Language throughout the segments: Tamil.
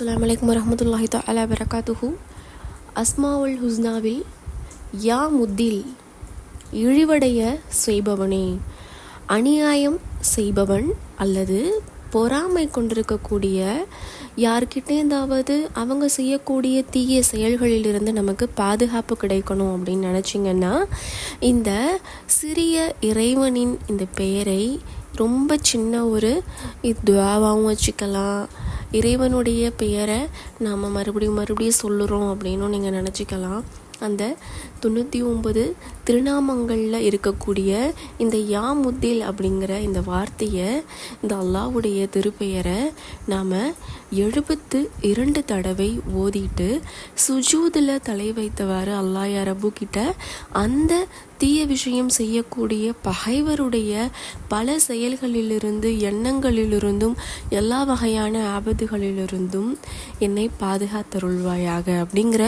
அஸ்லாம் வலைக்கம் வரமத்துல்லாஹி தஆலா வரகாத்துஹு அஸ்மாவுல் ஹுஸ்னாவில் யா முத்தில் இழிவடைய செய்பவனே. அநியாயம் செய்பவன் அல்லது பொறாமை கொண்டிருக்கக்கூடிய யார்கிட்டேந்தாவது அவங்க செய்யக்கூடிய தீய செயல்களிலிருந்து நமக்கு பாதுகாப்பு கிடைக்கணும் அப்படின்னு நினச்சிங்கன்னா இந்த சிறிய இறைவனின் இந்த பெயரை ரொம்ப சின்ன ஒரு துவாவாகவும் வச்சுக்கலாம். இறைவனுடைய பெயரை நாம் மறுபடியும் மறுபடியும் சொல்லுறோம் அப்படின்னும் நீங்கள் நினச்சிக்கலாம். அந்த தொண்ணூற்றி ஒம்பது திருநாமங்களில் இருக்கக்கூடிய இந்த யாமுத்தில் அப்படிங்கிற இந்த வார்த்தையை இந்த அல்லாவுடைய திருப்பெயரை நாம் எழுபத்து இரண்டு தடவை ஓதிட்டு சுஜூதில் தலை வைத்தவாறு அல்லாஹ் அரபு கிட்ட அந்த தீய விஷயம் செய்யக்கூடிய பகைவருடைய பல செயல்களிலிருந்து எண்ணங்களிலிருந்தும் எல்லா வகையான ஆபத்துகளிலிருந்தும் என்னை பாதுகாத்தருள்வாயாக அப்படிங்கிற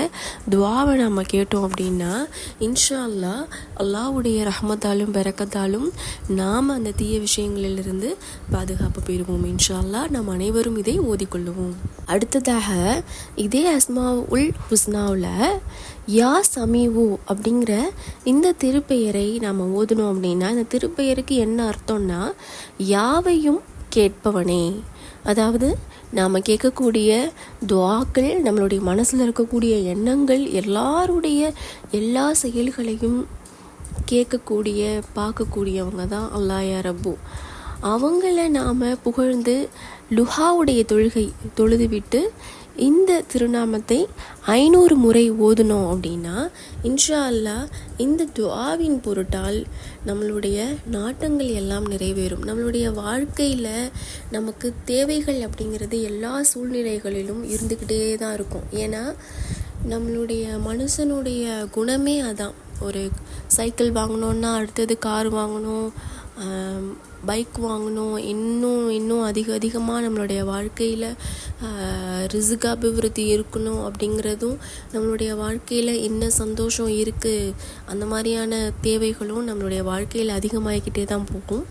துவாவை நம்ம கேட்டோம் அப்படின்னா இன்ஷா அல்லா அல்லாவுடைய ரஹமத்தாலும் பெறக்கத்தாலும் நாம் அந்த தீய விஷயங்களிலிருந்து பாதுகாப்பு பெறுவோம். இன்ஷா அல்லா நாம் அனைவரும் இதை ஓதிக்கொள்ளுவோம். அடுத்ததாக இதே அஸ்மா உல் ஹுஸ்னாவில் யா சமீவு அப்படிங்கிற இந்த திருப்பெயரை நாம் ஓதணும் அப்படின்னா இந்த திருப்பெயருக்கு என்ன அர்த்தம்னா யாவையும் கேட்பவனே. அதாவது நாம் கேட்கக்கூடிய துவாக்கள் நம்மளுடைய மனசில் இருக்கக்கூடிய எண்ணங்கள் எல்லாருடைய எல்லா செயல்களையும் கேட்கக்கூடிய பார்க்கக்கூடியவங்க தான் அல்லாயா ரப்பு. அவங்கள நாம் புகழ்ந்து லுஹாவுடைய தொழுகை தொழுது விட்டு இந்த திருநாமத்தை ஐநூறு முறை ஓதுனோம் அப்படின்னா இன்ஷா அல்லா இந்த துவாவின் பொருட்டால் நம்மளுடைய நாட்டங்கள் எல்லாம் நிறைவேறும். நம்மளுடைய வாழ்க்கையில் நமக்கு தேவைகள் அப்படிங்கிறது எல்லா சூழ்நிலைகளிலும் இருந்துக்கிட்டே தான் இருக்கும். ஏன்னா நம்மளுடைய மனுஷனுடைய குணமே அதான். ஒரு சைக்கிள் வாங்கணுன்னா அடுத்தது கார் வாங்கணும் பைக் வாங்கணும் இன்னும் இன்னும் அதிக அதிகமாக நம்மளுடைய வாழ்க்கையில் ரிசுக அபிவிருத்தி இருக்கணும் அப்படிங்கிறதும் நம்மளுடைய வாழ்க்கையில் என்ன சந்தோஷம் இருக்குது அந்த மாதிரியான தேவைகளும் நம்மளுடைய வாழ்க்கையில் அதிகமாகிக்கிட்டே தான் போகும்.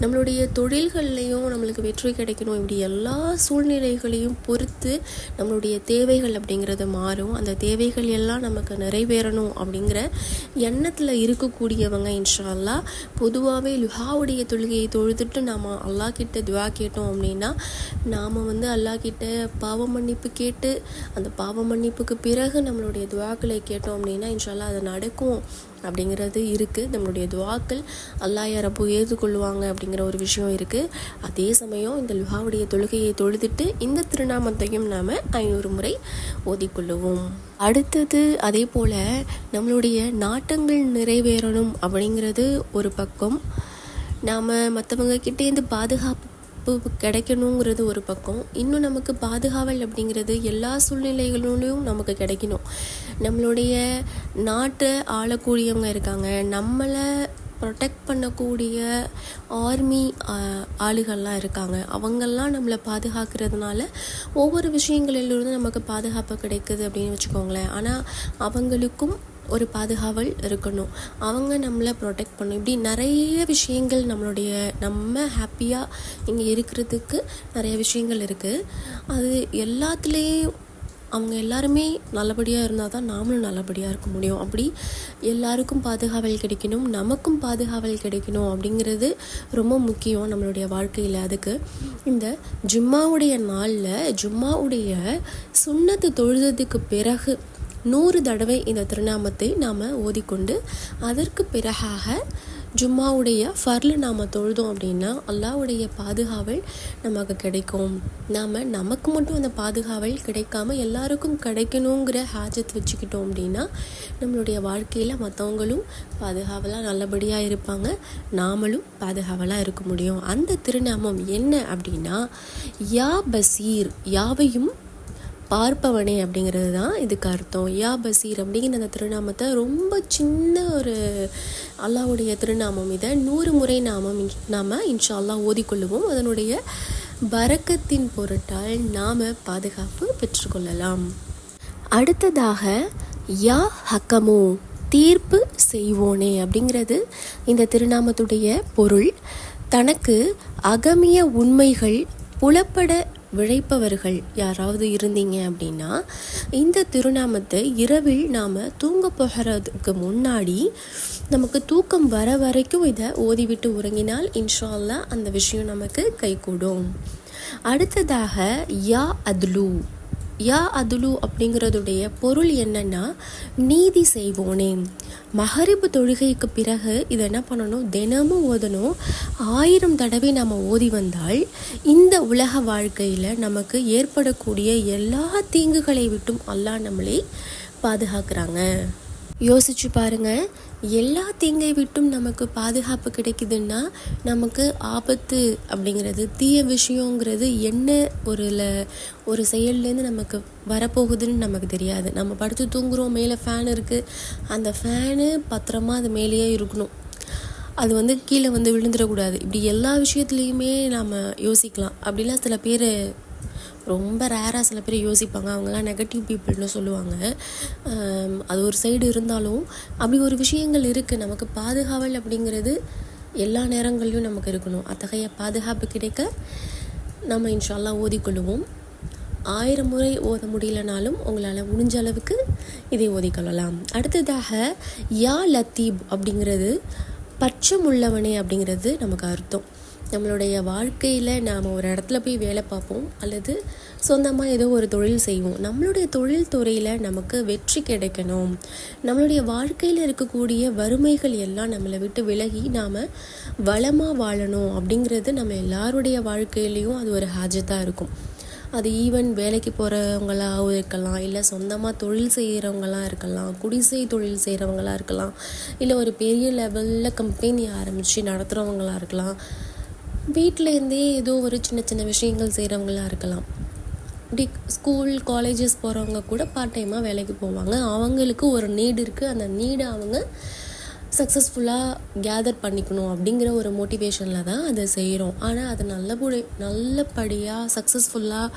நம்மளுடைய தொழில்கள்லையும் நம்மளுக்கு வெற்றி கிடைக்கணும். இப்படி எல்லா சூழ்நிலைகளையும் பொறுத்து நம்மளுடைய தேவைகள் அப்படிங்கிறது மாறும். அந்த தேவைகள் எல்லாம் நமக்கு நிறைவேறணும் அப்படிங்கிற எண்ணத்தில் இருக்கக்கூடியவங்க இன்ஷால்லா பொதுவாகவே லுஹாவுடைய தொழுகையை தொழுதுட்டு நாம் அல்லா கிட்ட துவா கேட்டோம் அப்படின்னா நாம் வந்து அல்லா கிட்ட பாவ மன்னிப்பு கேட்டு அந்த பாவ மன்னிப்புக்கு பிறகு நம்மளுடைய துவாக்களை கேட்டோம் அப்படின்னா இன்ஷால்லா அது நடக்கும் அப்படிங்கிறது இருக்குது நம்மளுடைய துவாக்கள் அல்லா யாரப்போ ஏற்றுக்கொள்வாங்க அப்படிங்கிற ஒரு விஷயம் இருக்குது அதே சமயம் இந்த லுஹாவுடைய தொழுகையை தொழுதுட்டு இந்த திருநாமத்தையும் நாம் ஐநூறு முறை ஓதிக்கொள்ளுவோம். அடுத்தது அதே போல் நம்மளுடைய நாட்டங்கள் நிறைவேறணும் அப்படிங்கிறது ஒரு பக்கம். நாம் மற்றவங்க கிட்டேருந்து பாதுகாப்பு பாதுகாப்பு கிடைக்கணுங்கிறது ஒரு பக்கம். இன்னும் நமக்கு பாதுகாவல் அப்படிங்கிறது எல்லா சூழ்நிலைகளிலும் நமக்கு கிடைக்கணும். நம்மளுடைய நாட்டை ஆளக்கூடியவங்க இருக்காங்க. நம்மளை ப்ரொடெக்ட் பண்ணக்கூடிய ஆர்மி ஆளுகள்லாம் இருக்காங்க. அவங்கெல்லாம் நம்மளை பாதுகாக்கிறதுனால ஒவ்வொரு விஷயங்களிலிருந்து நமக்கு பாதுகாப்பு கிடைக்குது அப்படின்னு வச்சுக்கோங்களேன். ஆனால் அவங்களுக்கும் ஒரு பாதுகாவல் இருக்கணும். அவங்க நம்மளை ப்ரொடெக்ட் பண்ணும் இப்படி நிறைய விஷயங்கள் நம்மளுடைய நம்ம ஹாப்பியாக இங்கே இருக்கிறதுக்கு நிறைய விஷயங்கள் இருக்குது அது எல்லாத்துலேயும் அவங்க எல்லாருமே நல்லபடியாக இருந்தால் தான் நாமளும் நல்லபடியாக இருக்க முடியும். அப்படி எல்லாருக்கும் பாதுகாவல் கிடைக்கணும். நமக்கும் பாதுகாவல் கிடைக்கணும் அப்படிங்கிறது ரொம்ப முக்கியம் நம்மளுடைய வாழ்க்கையில் அதுக்கு. இந்த ஜும்மாவுடைய நாளில் ஜும்மாவுடைய சுண்ணத்து தொழுததுக்கு பிறகு நூறு தடவை இந்த திருநாமத்தை நாம் ஓதிக்கொண்டு அதற்கு பிறகாக ஜும்மாவுடைய ஃபர்ல நாம் தொழுதோம் அப்படின்னா அல்லாவுடைய பாதுகாவல் நமக்கு கிடைக்கும். நாம் நமக்கு மட்டும் அந்த பாதுகாவல் கிடைக்காம எல்லாருக்கும் கிடைக்கணுங்கிற ஹாஜத் வச்சுக்கிட்டோம் அப்படின்னா நம்மளுடைய வாழ்க்கையில் மற்றவங்களும் பாதுகாவலாக நல்லபடியாக இருப்பாங்க. நாமளும் பாதுகாவலாக இருக்க முடியும். அந்த திருநாமம் என்ன அப்படின்னா யா பசீர் யாவையும் பார்ப்பவனே அப்படிங்கிறது தான் இதுக்கு அர்த்தம். யா பசீர் அப்படிங்கிற அந்த திருநாமத்தை ரொம்ப சின்ன ஒரு அல்லாவுடைய திருநாமம் இதை. நூறு முறை நாமம் நாம் இன்ஷா அல்லா ஓதிக்கொள்ளுவோம். அதனுடைய பறக்கத்தின் பொருட்டால் நாம் பாதுகாப்பு பெற்றுக்கொள்ளலாம். அடுத்ததாக யா ஹக்கமோ தீர்ப்பு செய்வோனே அப்படிங்கிறது இந்த திருநாமத்துடைய பொருள். தனக்கு அகமிய உண்மைகள் புலப்பட விழைப்பவர்கள் யாராவது இருந்தீங்க அப்படின்னா இந்த திருநாமத்தை இரவில் நாம் தூங்க போகிறதுக்கு முன்னாடி நமக்கு தூக்கம் வர வரைக்கும் இதை ஓதிவிட்டு உறங்கினால் இன்ஷா அந்த விஷயம் நமக்கு கைகூடும். அடுத்ததாக யா அத்லு. யா அதுலு அப்படிங்கிறதுடைய பொருள் என்னன்னா நீதி செய்வோனே. மகரிப்பு தொழுகைக்கு பிறகு இதை என்ன பண்ணணும்? தினமும் ஓதணும். ஆயிரம் தடவை நம்ம ஓதி வந்தால் இந்த உலக வாழ்க்கையில் நமக்கு ஏற்படக்கூடிய எல்லா தீங்குகளை விட்டும் அல்லாஹ் நம்மளை பாதுகாக்கிறாங்க. யோசிச்சு பாருங்க. எல்லா தீங்கை விட்டும் நமக்கு பாதுகாப்பு கிடைக்குதுன்னா நமக்கு ஆபத்து அப்படிங்கிறது தீய விஷயங்கிறது என்ன ஒரு ஒரு செயல்லேருந்து நமக்கு வரப்போகுதுன்னு நமக்கு தெரியாது. நம்ம படுத்து தூங்குறோம் மேலே ஃபேன் இருக்குது அந்த ஃபேனு பத்திரமா அது மேலேயே இருக்கணும். அது வந்து கீழே வந்து விழுந்துடக்கூடாது. இப்படி எல்லா விஷயத்துலையுமே நாம் யோசிக்கலாம். அப்படிலாம் சில பேர் ரொம்ப ரேராக சில பேர் யோசிப்பாங்க. அவங்கெல்லாம் நெகட்டிவ் பீப்புள்னு சொல்லுவாங்க. அது ஒரு சைடு இருந்தாலும் அப்படி ஒரு விஷயங்கள் இருக்குது நமக்கு பாதுகாவல் அப்படிங்கிறது எல்லா நேரங்களிலும் நமக்கு இருக்கணும். அத்தகைய பாதுகாப்பு கிடைக்க நம்ம இன்ஷால்லாம் ஓதிக்கொள்ளுவோம். ஆயிரம் முறை ஓத முடியலனாலும் உங்களால் முடிஞ்ச அளவுக்கு இதை ஓதிக்கொள்ளலாம் அடுத்ததாக யா லத்தீப் அப்படிங்கிறது பச்சம் உள்ளவனே அப்படிங்கிறது நமக்கு அர்த்தம். நம்மளுடைய வாழ்க்கையில் நாம் ஒரு இடத்துல போய் வேலை பார்ப்போம் அல்லது சொந்தமாக ஏதோ ஒரு தொழில் செய்வோம். நம்மளுடைய தொழில் துறையில் நமக்கு வெற்றி கிடைக்கணும். நம்மளுடைய வாழ்க்கையில் இருக்கக்கூடிய வறுமைகள் எல்லாம் நம்மளை விட்டு விலகி நாம் வளமாக வாழணும் அப்படிங்கிறது நம்ம எல்லாருடைய வாழ்க்கையிலையும் அது ஒரு ஹாஜத்தாக இருக்கும். அது ஈவன் வேலைக்கு போகிறவங்களாகவும் இருக்கலாம் இல்லை சொந்தமாக தொழில் செய்கிறவங்களாம் இருக்கலாம் குடிசை தொழில் செய்கிறவங்களா இருக்கலாம் இல்லை ஒரு பெரிய லெவலில் கம்பெனி ஆரம்பித்து நடத்துகிறவங்களா இருக்கலாம். வீட்டிலேருந்தே ஏதோ ஒரு சின்ன சின்ன விஷயங்கள் செய்கிறவங்களா இருக்கலாம். டி ஸ்கூல் காலேஜஸ் போகிறவங்க கூட பார்ட் டைமாக வேலைக்கு போவாங்க. அவங்களுக்கு ஒரு நீடு இருக்குது அந்த நீடை அவங்க சக்ஸஸ்ஃபுல்லாக கேதர் பண்ணிக்கணும் அப்படிங்கிற ஒரு மோட்டிவேஷனில் தான் அதை செய்கிறோம் ஆனால் அது நல்லபடி நல்லபடியாக சக்ஸஸ்ஃபுல்லாக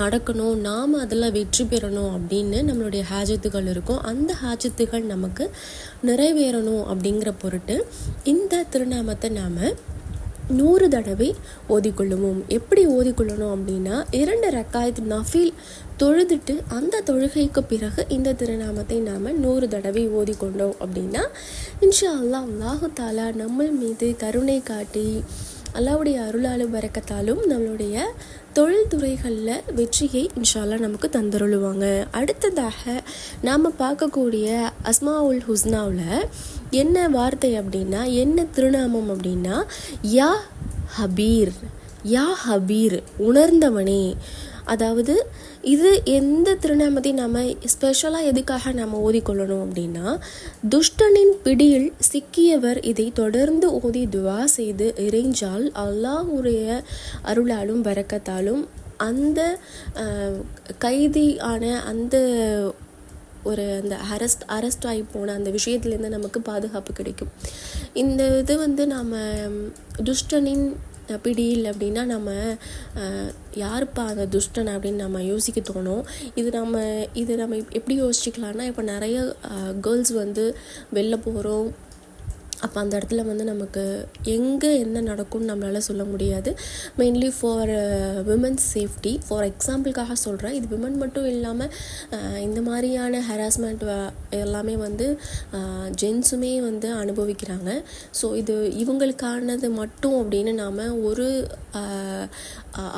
நடக்கணும். நாம் அதில் வெற்றி பெறணும் அப்படின்னு நம்மளுடைய ஹாஜத்துகள் இருக்கும். அந்த ஹாஜத்துகள் நமக்கு நிறைவேறணும் அப்படிங்கிற பொருட்டு இந்த திருநாமத்தை நாம் நூறு தடவை ஓதிக்கொள்ளுவோம். எப்படி ஓதிக்கொள்ளணும் அப்படின்னா இரண்டு ரக்காயத் நஃபீல் தொழுதுட்டு அந்த தொழுகைக்கு பிறகு இந்த திருநாமத்தை நாம் நூறு தடவை ஓதிக்கொண்டோம் அப்படின்னா இன்ஷா அல்லாஹ் அல்லாஹு தாலா நம்ம மீது கருணை காட்டி அல்லாவுடைய அருளாலும் வரக்கத்தாலும் நம்மளுடைய தொழில் துறைகளில் வெற்றியை இன்ஷால்லா நமக்கு தந்தருளுவாங்க. அடுத்ததாக நாம் பார்க்கக்கூடிய அஸ்மாவுல் ஹுஸ்னாவில் என்ன வார்த்தை அப்படின்னா என்ன திருநாமம் அப்படின்னா யா ஹபீர் யா ஹபீர் உணர்ந்தவனே. அதாவது இது எந்த திருநாமத்தையும் நம்ம ஸ்பெஷலாக எதுக்காக நம்ம ஓதிக்கொள்ளணும் அப்படின்னா துஷ்டனின் பிடியில் சிக்கியவர் இதை தொடர்ந்து ஓதி துவா செய்து இறைஞ்சால் அல்லாஹுடைய அருளாலும் வரக்கத்தாலும் அந்த கைதியான அந்த ஒரு அந்த அரெஸ்ட் அரெஸ்ட் ஆகி போன அந்த விஷயத்துலேருந்து நமக்கு பாதுகாப்பு கிடைக்கும். இந்த இது வந்து நாம் துஷ்டனின் பிடியில் அப்படின்னா நம்ம யாருப்பா அந்த துஷ்டன் அப்படின்னு நம்ம யோசிக்க தோணும். இது நம்ம இது நம்ம எப்படி யோசிச்சுக்கலான்னா இப்போ நிறைய கேர்ள்ஸ் வந்து வெளில போகிறோம் அப்போ அந்த இடத்துல வந்து நமக்கு எங்கே என்ன நடக்கும்னு நம்மளால் சொல்ல முடியாது. Mainly for womens safety for எக்ஸாம்பிளுக்காக சொல்கிறேன் இது விமன் மட்டும் இல்லாமல் uh, இந்த மாதிரியான ஹராஸ்மெண்ட் எல்லாமே வந்து uh, ஜென்ஸுமே வந்து அனுபவிக்கிறாங்க. ஸோ இது இவங்களுக்கானது மட்டும் அப்படின்னு நாம் ஒரு uh,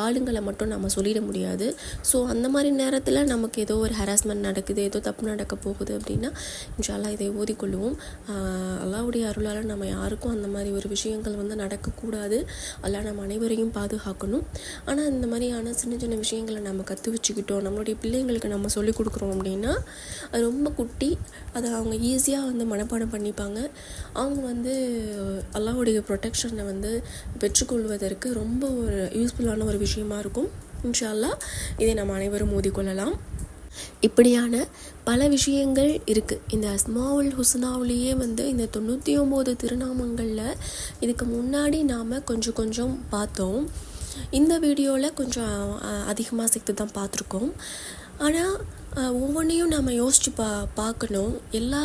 ஆளுங்களை மட்டும் நம்ம சொல்லிட முடியாது. ஸோ அந்த மாதிரி நேரத்தில் நமக்கு ஏதோ ஒரு ஹராஸ்மெண்ட் நடக்குது ஏதோ தப்பு நடக்க போகுது அப்படின்னா இன்ஷால்லாம் இதை ஓதிக்கொள்ளுவோம் அல்லாவுடைய அருளால் அதனால் நம்ம யாருக்கும் அந்த மாதிரி ஒரு விஷயங்கள் வந்து நடக்கக்கூடாது. அதெல்லாம் நம்ம அனைவரையும் பாதுகாக்கணும். ஆனால் இந்த மாதிரியான சின்ன சின்ன விஷயங்களை நம்ம கற்று வச்சுக்கிட்டோம். நம்மளுடைய பிள்ளைங்களுக்கு நம்ம சொல்லிக் கொடுக்குறோம் அப்படின்னா அது ரொம்ப குட்டி. அதை அவங்க ஈஸியாக வந்து மனப்பாடம் பண்ணிப்பாங்க. அவங்க வந்து அல்லாஹ்வுடைய ப்ரொடெக்ஷனை வந்து பெற்றுக்கொள்வதற்கு ரொம்ப ஒரு யூஸ்ஃபுல்லான ஒரு விஷயமா இருக்கும். இன்ஷா அல்லாஹ் இதை நம்ம அனைவரும் மோதிக்கொள்ளலாம் இப்படியான பல விஷயங்கள் இருக்குது இந்த அஸ்மாவுல் ஹுஸ்னாவுலேயே வந்து இந்த தொண்ணூற்றி ஒம்பது திருநாமங்களில் இதுக்கு முன்னாடி நாம் கொஞ்சம் கொஞ்சம் பார்த்தோம். இந்த வீடியோவில் கொஞ்சம் அதிகமாக சேர்த்து தான் பார்த்துருக்கோம். ஆனால் ஒவ்வொன்றையும் நம்ம யோசித்து பா பார்க்கணும். எல்லா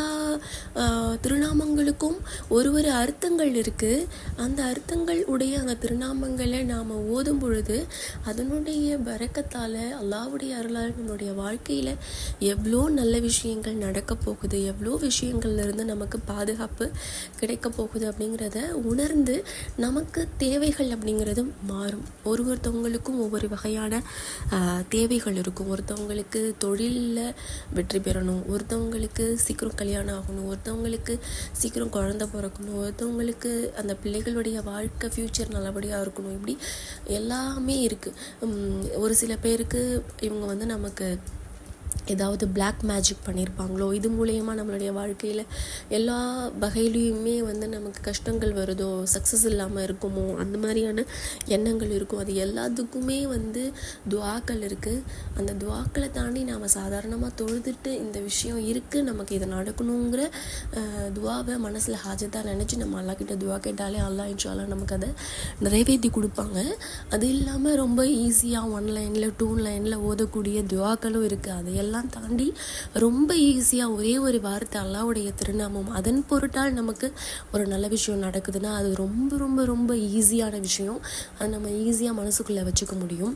திருநாமங்களுக்கும் ஒரு ஒரு அர்த்தங்கள் இருக்குது அந்த அர்த்தங்கள் உடைய அந்த திருநாமங்களை நாம் ஓதும் பொழுது அதனுடைய பறக்கத்தால் அல்லாவுடைய அருளால் நம்மளுடைய வாழ்க்கையில் எவ்வளோ நல்ல விஷயங்கள் நடக்க போகுது எவ்வளோ விஷயங்கள்லேருந்து நமக்கு பாதுகாப்பு கிடைக்க போகுது அப்படிங்கிறத உணர்ந்து நமக்கு தேவைகள் அப்படிங்கிறது மாறும். ஒரு ஒருத்தவங்களுக்கும் ஒவ்வொரு வகையான தேவைகள் இருக்கும். ஒருத்தவங்களுக்கு தொழில் தொழிலில் வெற்றி பெறணும். ஒருத்தவங்களுக்கு சீக்கிரம் கல்யாணம் ஆகணும். ஒருத்தவங்களுக்கு சீக்கிரம் குழந்த பிறக்கணும். ஒருத்தவங்களுக்கு அந்த பிள்ளைகளுடைய வாழ்க்கை ஃப்யூச்சர் நல்லபடியாக இருக்கணும். இப்படி எல்லாமே இருக்குது ஒரு சில பேருக்கு இவங்க வந்து நமக்கு ஏதாவது பிளாக் மேஜிக் பண்ணியிருப்பாங்களோ இது மூலயமா நம்மளுடைய வாழ்க்கையில் எல்லா வகையிலையுமே வந்து நமக்கு கஷ்டங்கள் வருதோ சக்ஸஸ் இல்லாமல் இருக்குமோ அந்த மாதிரியான எண்ணங்கள் இருக்கும் அது எல்லாத்துக்குமே வந்து துவாக்கள் இருக்குது அந்த துவாக்களை தாண்டி நாம் சாதாரணமாக தொழுதுட்டு இந்த விஷயம் இருக்குது நமக்கு இது நடக்கணுங்கிற துவாவை மனசில் ஹாஜத்தாக நினச்சி நம்ம அல்லா கிட்ட துவா கேட்டாலே அல்லா இன்ஷால்லா நமக்கு அதை நிறைவேற்றி கொடுப்பாங்க. அது இல்லாமல் ரொம்ப ஈஸியாக ஒன் லைனில் டூ லைனில் ஓதக்கூடிய துவாக்களும் இருக்குது அதையெல்லாம் தாண்டி ரொம்ப ஈஸியாக ஒரே ஒரு வார்த்தை அல்லாவுடைய திருநாமம். அதன் பொருட்டால் நமக்கு ஒரு நல்ல விஷயம் நடக்குதுன்னா அது ரொம்ப ரொம்ப ரொம்ப ஈஸியான விஷயம். அது நம்ம ஈஸியாக மனசுக்குள்ளே வச்சுக்க முடியும்.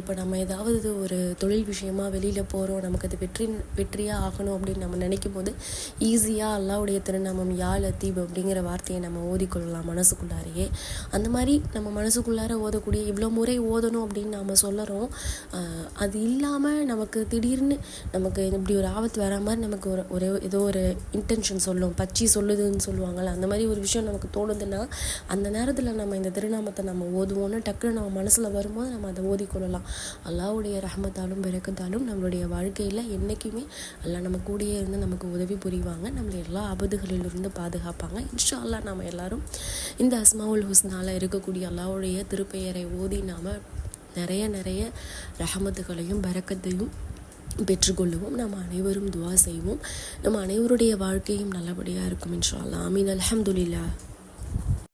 இப்போ நம்ம ஏதாவது ஒரு தொழில் விஷயமா வெளியில் போகிறோம் நமக்கு அது வெற்றி வெற்றியாக ஆகணும் அப்படின்னு நம்ம நினைக்கும் போது ஈஸியாக அல்லாவுடைய திருநாமம் யா லத்தீப் அப்படிங்கிற வார்த்தையை நம்ம ஓதிக்கொள்ளலாம் மனசுக்குள்ளாரையே. அந்த மாதிரி நம்ம மனசுக்குள்ளார ஓதக்கூடிய இவ்வளோ முறை ஓதணும் அப்படின்னு நாம் சொல்லுறோம். அது இல்லாமல் நமக்கு திடீர்னு நமக்கு இப்படி ஒரு ஆபத்து வர மாதிரி நமக்கு ஒரு ஒரு ஏதோ ஒரு இன்டென்ஷன் சொல்லும். பச்சி சொல்லுதுன்னு சொல்லுவாங்கள்ல அந்த மாதிரி ஒரு விஷயம் நமக்கு தோணுதுன்னா அந்த நேரத்தில் நம்ம இந்த திருநாமத்தை நம்ம ஓதுவோன்னு டக்குன்னு நம்ம மனசில் வரும்போது நம்ம அதை ஓதிக்கொள்ளலாம் அல்லாவுடைய ரஹமத்தாலும் பிறக்கத்தாலும் நம்மளுடைய வாழ்க்கையில் என்றைக்குமே எல்லாம் நம்ம கூடயே இருந்து நமக்கு உதவி புரிவாங்க. நம்மளை எல்லா ஆபத்துகளிலிருந்து பாதுகாப்பாங்க. இன்ஷா அல்லாஹ் நம்ம எல்லாரும் இந்த அஸ்மாவுல் ஹுஸ்னால இருக்கக்கூடிய அல்லாவுடைய திருப்பெயரை ஓதி நாம் நிறைய நிறைய ரஹமத்துகளையும் பறக்கத்தையும் பெற்றுக்கொள்ளுவோம். நாம் அனைவரும் துவா செய்வோம். நம்ம அனைவருடைய வாழ்க்கையும் நல்லபடியாக இருக்கும் இன்ஷா அல்லாஹ். ஆமீன். அலமதுல்லா